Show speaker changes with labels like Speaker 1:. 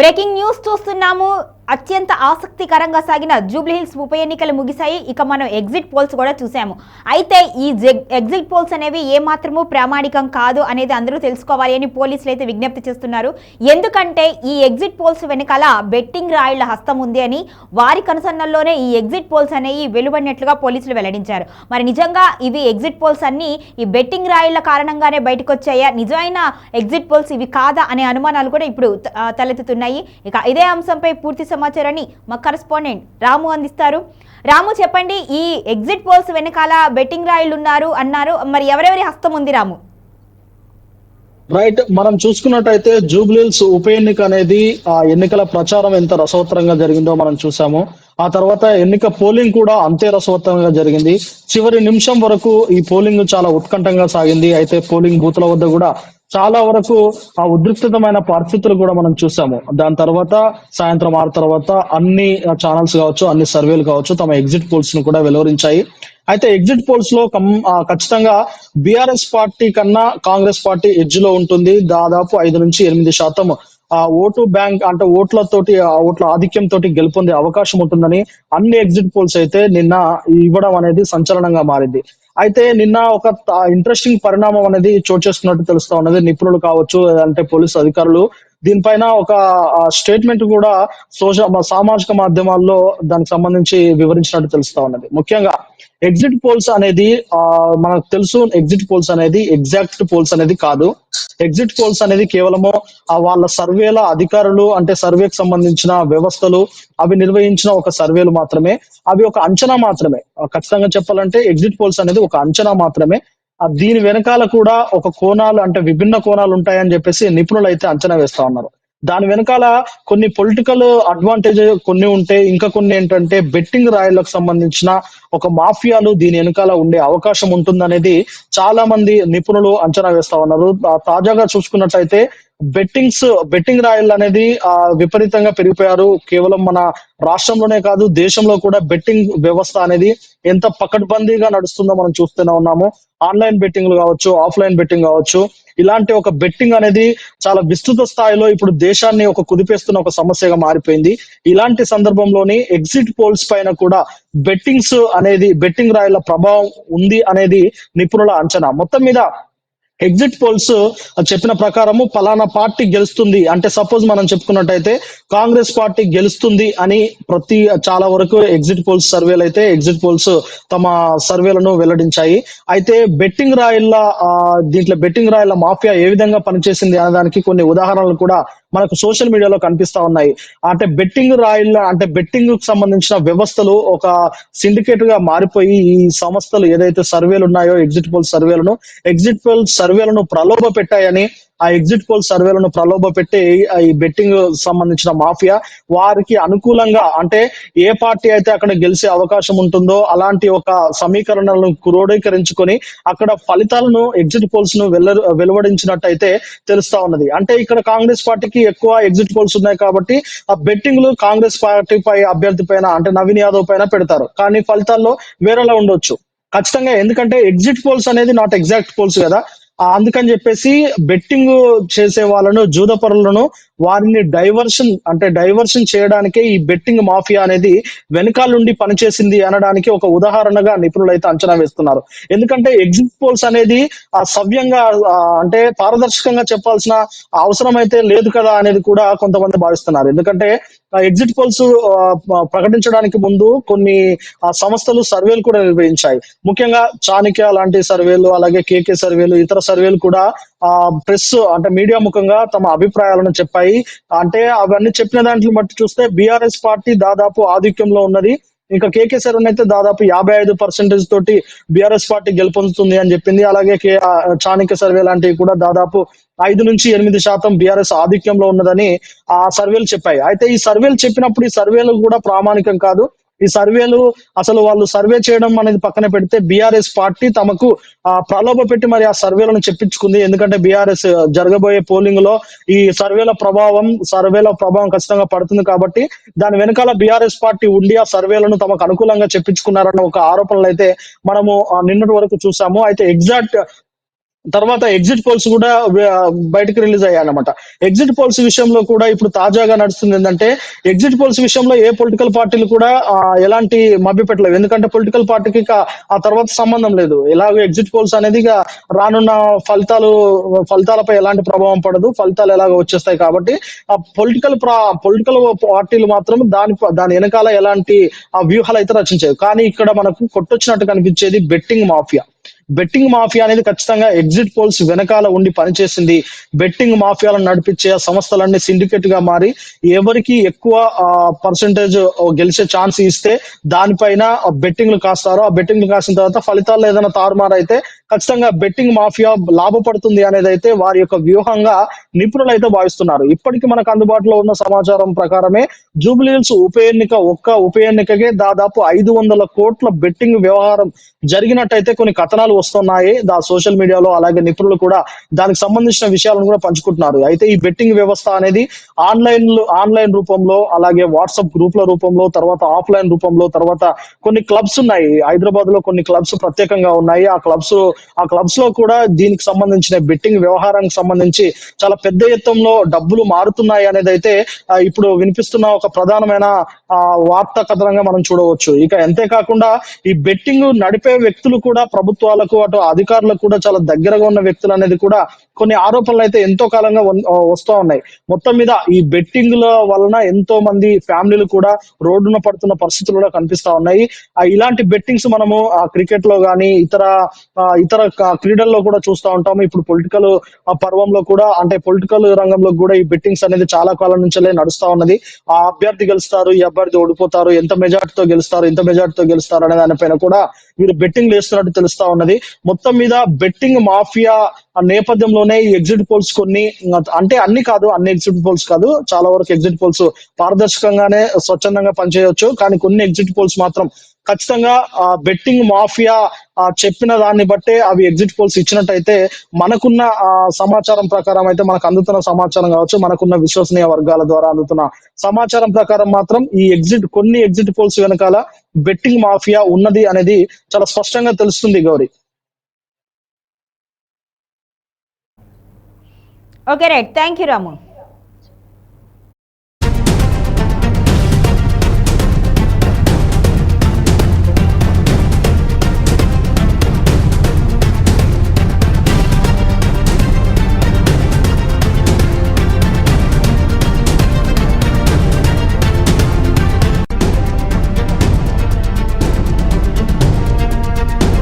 Speaker 1: Breaking news చూస్తున్నాము. అత్యంత ఆసక్తికరంగా సాగిన జూబ్లీహిల్స్ ఉప ఎన్నికలు ముగిశాయి. ఇక మనం ఎగ్జిట్ పోల్స్ కూడా చూసాము అయితే ఈ జెగ్- ఎగ్జిట్ పోల్స్ అనేవి ఏమాత్రము ప్రామాణికం కాదు అనేది అందరూ తెలుసుకోవాలి అని పోలీసులు అయితే విజ్ఞప్తి చేస్తున్నారు. ఎందుకంటే ఈ ఎగ్జిట్ పోల్స్ వెనకాల బెట్టింగ్ రాయిళ్ళ హస్తం ఉంది అని వారి కనుసన్నల్లోనే ఈ ఎగ్జిట్ పోల్స్ అనేవి వెలువడినట్లుగా పోలీసులు వెల్లడించారు. మరి నిజంగా ఇవి ఎగ్జిట్ పోల్స్ అన్ని ఈ బెట్టింగ్ రాయిళ్ళ కారణంగానే బయటకు వచ్చాయా నిజమైన ఎగ్జిట్ పోల్స్ ఇవి కాదా? అనే అనుమానాలు కూడా ఇప్పుడు తలెత్తుతున్నాయి. ఉన్నాయి. ఇక ఇదే అంశంపై పూర్తి సమాచారాన్ని మా కరెస్పాండెంట్ రాము అందిస్తారు. రాము చెప్పండి ఈ ఎగ్జిట్ పోల్స్ వెనకాల బెట్టింగ్ రాయిలు ఉన్నారు అన్నారు. మరి ఎవరెవరి హస్తం ఉంది రాము?
Speaker 2: రైట్ మనం చూసుకున్నట్టయితే జూబ్లీల్స్ ఉప ఎన్నిక అనేది ఆ ఎన్నికల ప్రచారం ఎంత రసవత్తరంగా జరిగిందో మనం చూసాము. ఆ తర్వాత ఎన్నిక పోలింగ్ కూడా అంతే రసవత్తరంగా జరిగింది. చివరి నిమిషం వరకు ఈ పోలింగ్ చాలా ఉత్కంఠంగా సాగింది. అయితే పోలింగ్ బూత్ల వద్ద కూడా చాలా వరకు ఆ ఉద్రిక్తమైన పరిస్థితులు కూడా మనం చూసాము. దాని తర్వాత సాయంత్రం ఆరు తర్వాత అన్ని ఛానల్స్ కావచ్చు అన్ని సర్వేలు కావచ్చు తమ ఎగ్జిట్ పోల్స్ను కూడా వెలువరించాయి. అయితే ఎగ్జిట్ పోల్స్లో ఖచ్చితంగా బీఆర్ఎస్ పార్టీ కన్నా కాంగ్రెస్ పార్టీ ఎడ్జ్లో ఉంటుంది. దాదాపు ఐదు నుంచి ఎనిమిది శాతం ఆ ఓటు బ్యాంక్ అంటే ఓట్లతోటి ఆ ఓట్ల ఆధిక్యం తోటి గెలుపొందే అవకాశం ఉంటుందని అన్ని ఎగ్జిట్ పోల్స్ అయితే నిన్న ఇవ్వడం అనేది సంచలనంగా మారింది. అయితే నిన్న ఒక ఇంట్రెస్టింగ్ పరిణామం అనేది చోటు చేసుకున్నట్టు తెలుస్తా ఉన్నది. నిపుణులు కావచ్చు అంటే పోలీసు అధికారులు దీనిపైన ఒక స్టేట్మెంట్ కూడా సోషల్ సామాజిక మాధ్యమాల్లో దానికి సంబంధించి వివరించినట్టు తెలుస్తా ఉన్నది. ముఖ్యంగా ఎగ్జిట్ పోల్స్ అనేది ఆ మనకు తెలుసు ఎగ్జిట్ పోల్స్ అనేది ఎగ్జాక్ట్ పోల్స్ అనేది కాదు. ఎగ్జిట్ పోల్స్ అనేది కేవలము ఆ వాళ్ళ సర్వేల అధికారులు అంటే సర్వేకి సంబంధించిన వ్యవస్థలు అవి నిర్వహించిన ఒక సర్వేలు మాత్రమే. అవి ఒక అంచనా మాత్రమే. ఖచ్చితంగా చెప్పాలంటే ఎగ్జిట్ పోల్స్ అనేది ఒక అంచనా మాత్రమే. దీని వెనకాల కూడా ఒక కోణాలు అంటే విభిన్న కోణాలు ఉంటాయని చెప్పేసి నిపుణులు అయితే అంచనా వేస్తా ఉన్నారు. దాని వెనకాల కొన్ని పొలిటికల్ అడ్వాంటేజ్ కొన్ని ఉంటే ఇంకా కొన్ని ఏంటంటే బెట్టింగ్ రాయలకు సంబంధించిన ఒక మాఫియాలు దీని వెనకాల ఉండే అవకాశం ఉంటుందనేది చాలా మంది నిపుణులు అంచనా వేస్తా ఉన్నారు. తాజాగా చూసుకున్నట్లయితే బెట్టింగ్స్ బెట్టింగ్ రాయల్ అనేది ఆ విపరీతంగా పెరిగిపోయారు. కేవలం మన రాష్ట్రంలోనే కాదు దేశంలో కూడా బెట్టింగ్ వ్యవస్థ అనేది ఎంత పకడ్బందీగా నడుస్తుందో మనం చూస్తూనే ఉన్నాము. ఆన్లైన్ బెట్టింగ్లు కావచ్చు ఆఫ్లైన్ బెట్టింగ్ కావచ్చు ఇలాంటి ఒక బెట్టింగ్ అనేది చాలా విస్తృత స్థాయిలో ఇప్పుడు దేశాన్ని ఒక కుదిపేస్తున్న ఒక సమస్యగా మారిపోయింది. ఇలాంటి సందర్భంలోని ఎగ్జిట్ పోల్స్ పైన కూడా బెట్టింగ్స్ అనేది బెట్టింగ్ రాయల ప్రభావం ఉంది అనేది నిపుణుల అంచనా. మొత్తం మీద ఎగ్జిట్ పోల్స్ చెప్పిన ప్రకారము పలానా పార్టీ గెలుస్తుంది. అంటే సపోజ్ మనం చెప్పుకున్నట్టయితే కాంగ్రెస్ పార్టీ గెలుస్తుంది అని ప్రతి చాలా వరకు ఎగ్జిట్ పోల్స్ సర్వేలు అయితే ఎగ్జిట్ పోల్స్ తమ సర్వేలను వెల్లడించాయి. అయితే బెట్టింగ్ రాయిల దీంట్లో బెట్టింగ్ రాయిల మాఫియా ఏ విధంగా పనిచేసింది అనే దానికి కొన్ని ఉదాహరణలు కూడా మనకు సోషల్ మీడియాలో కనిపిస్తా ఉన్నాయి. అంటే బెట్టింగ్ రాయల్ అంటే బెట్టింగ్కు సంబంధించిన వ్యవస్థలు ఒక సిండికేట్గా మారిపోయి ఈ సంస్థలు ఏదైతే సర్వేలు ఉన్నాయో ఎగ్జిట్ పోల్ సర్వేలను ఎగ్జిట్ పోల్ సర్వేలను ప్రలోభ పెట్టాయని ఆ ఎగ్జిట్ పోల్ సర్వేలను ప్రలోభ పెట్టి ఈ బెట్టింగ్ సంబంధించిన మాఫియా వారికి అనుకూలంగా అంటే ఏ పార్టీ అయితే అక్కడ గెలిచే అవకాశం ఉంటుందో అలాంటి ఒక సమీకరణలను క్రోడీకరించుకొని అక్కడ ఫలితాలను ఎగ్జిట్ పోల్స్ను వెల్ల వెలువడించినట్టయితే తెలుస్తా ఉన్నది. అంటే ఇక్కడ కాంగ్రెస్ పార్టీకి ఎక్కువ ఎగ్జిట్ పోల్స్ ఉన్నాయి కాబట్టి ఆ బెట్టింగ్లు కాంగ్రెస్ పార్టీ పై అభ్యర్థి పైన అంటే నవీన్ యాదవ్ పైన పెడతారు. కానీ ఫలితాల్లో వేరేలా ఉండొచ్చు. ఖచ్చితంగా ఎందుకంటే ఎగ్జిట్ పోల్స్ అనేది నాట్ ఎగ్జాక్ట్ పోల్స్ కదా. అందుకని చెప్పేసి బెట్టింగ్ చేసే వాళ్ళను జూదపరులను వారిని డైవర్షన్ అంటే డైవర్షన్ చేయడానికే ఈ బెట్టింగ్ మాఫియా అనేది వెనకాలండి పనిచేసింది అనడానికి ఒక ఉదాహరణగా నిపుణులు అయితే అంచనా వేస్తున్నారు. ఎందుకంటే ఎగ్జిట్ పోల్స్ అనేది ఆ సవ్యంగా అంటే పారదర్శకంగా చెప్పాల్సిన అవసరం అయితే లేదు కదా అనేది కూడా కొంతమంది భావిస్తున్నారు. ఎందుకంటే ఎగ్జిట్ పోల్స్ ప్రకటించడానికి ముందు కొన్ని ఆ, సంస్థలు సర్వేలు కూడా నిర్వహించాయి. ముఖ్యంగా చాణిక్య లాంటి సర్వేలు అలాగే కేకే సర్వేలు ఇతర సర్వేలు కూడా ఆ ప్రెస్ అంటే మీడియా ముఖంగా తమ అభిప్రాయాలను చెప్పాయి. అంటే అవన్నీ చెప్పిన దాంట్లో బట్టి చూస్తే బీఆర్ఎస్ పార్టీ దాదాపు ఆధిక్యంలో ఉన్నది. ఇంకా కేకే శరణ్ అయితే దాదాపు యాభై ఐదు పర్సెంటేజ్ తోటి బీఆర్ఎస్ పార్టీ గెలుపొందుతుంది అని చెప్పింది. అలాగే కే ఆ, చాణక్య సర్వే లాంటివి కూడా దాదాపు ఐదు నుంచి ఎనిమిది శాతం బీఆర్ఎస్ ఆధిక్యంలో ఉన్నదని ఆ సర్వేలు చెప్పాయి. అయితే ఈ సర్వేలు చెప్పినప్పుడు ఈ సర్వేలు కూడా ప్రామాణికం కాదు. ఈ సర్వేలు అసలు వాళ్ళు సర్వే చేయడం అనేది పక్కన పెడితే బీఆర్ఎస్ పార్టీ తమకు ఆ ప్రలోభ పెట్టి మరి ఆ సర్వేలను చెప్పించుకుంది. ఎందుకంటే బీఆర్ఎస్ జరగబోయే పోలింగ్లో ఈ సర్వేల ప్రభావం సర్వేల ప్రభావం ఖచ్చితంగా పడుతుంది కాబట్టి దాని వెనకాల బీఆర్ఎస్ పార్టీ ఉండి ఆ సర్వేలను తమకు అనుకూలంగా చెప్పించుకున్నారన్న ఒక ఆరోపణలు అయితే మనము నిన్నటి వరకు చూసాము. అయితే ఎగ్జాక్ట్ తర్వాత ఎగ్జిట్ పోల్స్ కూడా బయటకు రిలీజ్ అయ్యాయి అన్నమాట ఎగ్జిట్ పోల్స్ విషయంలో కూడా ఇప్పుడు తాజాగా నడుస్తుంది ఏంటంటే ఎగ్జిట్ పోల్స్ విషయంలో ఏ పొలిటికల్ పార్టీలు కూడా ఎలాంటి మభ్యపెట్టలేవు ఎందుకంటే పొలిటికల్ పార్టీకి ఆ తర్వాత సంబంధం లేదు. ఎలాగో ఎగ్జిట్ పోల్స్ అనేది ఇక రానున్న ఫలితాలు ఫలితాలపై ఎలాంటి ప్రభావం పడదు. ఫలితాలు ఎలాగో వచ్చేస్తాయి కాబట్టి ఆ పొలిటికల్ పొలిటికల్ పార్టీలు మాత్రం దాని దాని వెనకాల ఎలాంటి ఆ వ్యూహాలు అయితే రచించాయి కానీ ఇక్కడ మనకు కొట్టొచ్చినట్టు కనిపించేది బెట్టింగ్ మాఫియా బెట్టింగ్ మాఫియా అనేది ఖచ్చితంగా ఎగ్జిట్ పోల్స్ వెనకాల ఉండి పనిచేసింది. బెట్టింగ్ మాఫియాలను నడిపించే సంస్థలన్నీ సిండికేట్గా మారి ఎవరికి ఎక్కువ పర్సంటేజ్ గెలిచే ఛాన్స్ ఇస్తే దానిపైన బెట్టింగ్లు కాస్తారో ఆ బెట్టింగ్లు కాసిన తర్వాత ఫలితాల్లో ఏదైనా తారుమారు అయితే ఖచ్చితంగా బెట్టింగ్ మాఫియా లాభపడుతుంది అనేది అయితే వారి యొక్క వ్యూహంగా నిపుణులు అయితే భావిస్తున్నారు. ఇప్పటికి మనకు అందుబాటులో ఉన్న సమాచారం ప్రకారమే జూబ్లీహిల్స్ ఉప ఎన్నిక ఒక్క ఉప ఎన్నికకే దాదాపు ఐదు వందల కోట్ల బెట్టింగ్ వ్యవహారం జరిగినట్టయితే కొన్ని కథనాలు వస్తున్నాయి. దా సోషల్ మీడియాలో అలాగే నిపుణులు కూడా దానికి సంబంధించిన విషయాలను కూడా పంచుకుంటున్నారు. అయితే ఈ బెట్టింగ్ వ్యవస్థ అనేది ఆన్లైన్ ఆన్లైన్ రూపంలో అలాగే వాట్సాప్ గ్రూప్ల రూపంలో తర్వాత ఆఫ్లైన్ రూపంలో తర్వాత కొన్ని క్లబ్స్ ఉన్నాయి. హైదరాబాద్లో కొన్ని క్లబ్స్ ప్రత్యేకంగా ఉన్నాయి. ఆ క్లబ్స్ ఆ క్లబ్స్లో కూడా దీనికి సంబంధించిన బెట్టింగ్ వ్యవహారానికి సంబంధించి చాలా పెద్ద ఎత్తులో డబ్బులు మారుతున్నాయి అనేది అయితే ఇప్పుడు వినిపిస్తున్న ఒక ప్రధానమైన ఆ, వార్తా కథనంగా మనం చూడవచ్చు. ఇక అంతేకాకుండా ఈ బెట్టింగ్ నడిపే వ్యక్తులు కూడా ప్రభుత్వాలకు అటు అధికారులకు కూడా చాలా దగ్గరగా ఉన్న వ్యక్తులు అనేది కూడా కొన్ని ఆరోపణలు అయితే ఎంతో కాలంగా వస్తూ ఉన్నాయి. మొత్తం మీద ఈ బెట్టింగ్ల వలన ఎంతో మంది ఫ్యామిలీలు కూడా రోడ్డున పడుతున్న పరిస్థితులు కూడా కనిపిస్తా ఉన్నాయి. ఇలాంటి బెట్టింగ్స్ మనము క్రికెట్లో గానీ ఇతర ఆ, ఇతర క్రీడల్లో కూడా చూస్తూ ఉంటాము ఇప్పుడు పొలిటికల్ పర్వంలో కూడా అంటే పొలిటికల్ రంగంలో కూడా ఈ బెట్టింగ్స్ అనేది చాలా కాలం నుంచే నడుస్తా ఉన్నది. ఆ అభ్యర్థి గెలుస్తారు ఈ అభ్యర్థి ఓడిపోతారు ఎంత మెజార్టీతో గెలుస్తారు ఎంత మెజార్టీతో గెలుస్తారు అనే దానిపైన కూడా వీరు బెట్టింగ్ వేస్తున్నట్టు తెలుస్తా ఉన్నది. మొత్తం మీద బెట్టింగ్ మాఫియా ఆ నేపథ్యంలోనే ఈ ఎగ్జిట్ పోల్స్ కొన్ని అంటే అన్ని కాదు అన్ని ఎగ్జిట్ పోల్స్ కాదు. చాలా వరకు ఎగ్జిట్ పోల్స్ పారదర్శకంగానే స్వచ్ఛందంగా పనిచేయొచ్చు. కానీ కొన్ని ఎగ్జిట్ పోల్స్ మాత్రం ఖచ్చితంగా ఆ బెట్టింగ్ మాఫియా ఆ చెప్పిన దాన్ని బట్టే అవి ఎగ్జిట్ పోల్స్ ఇచ్చినట్టయితే మనకున్న ఆ సమాచారం ప్రకారం అయితే మనకు అందుతున్న సమాచారం కావచ్చు మనకున్న విశ్వసనీయ వర్గాల ద్వారా అందుతున్న సమాచారం ప్రకారం మాత్రం ఈ ఎగ్జిట్ కొన్ని ఎగ్జిట్ పోల్స్ వెనకాల బెట్టింగ్ మాఫియా ఉన్నది అనేది చాలా స్పష్టంగా తెలుస్తుంది Gowri.
Speaker 1: Okay right thank you Ramu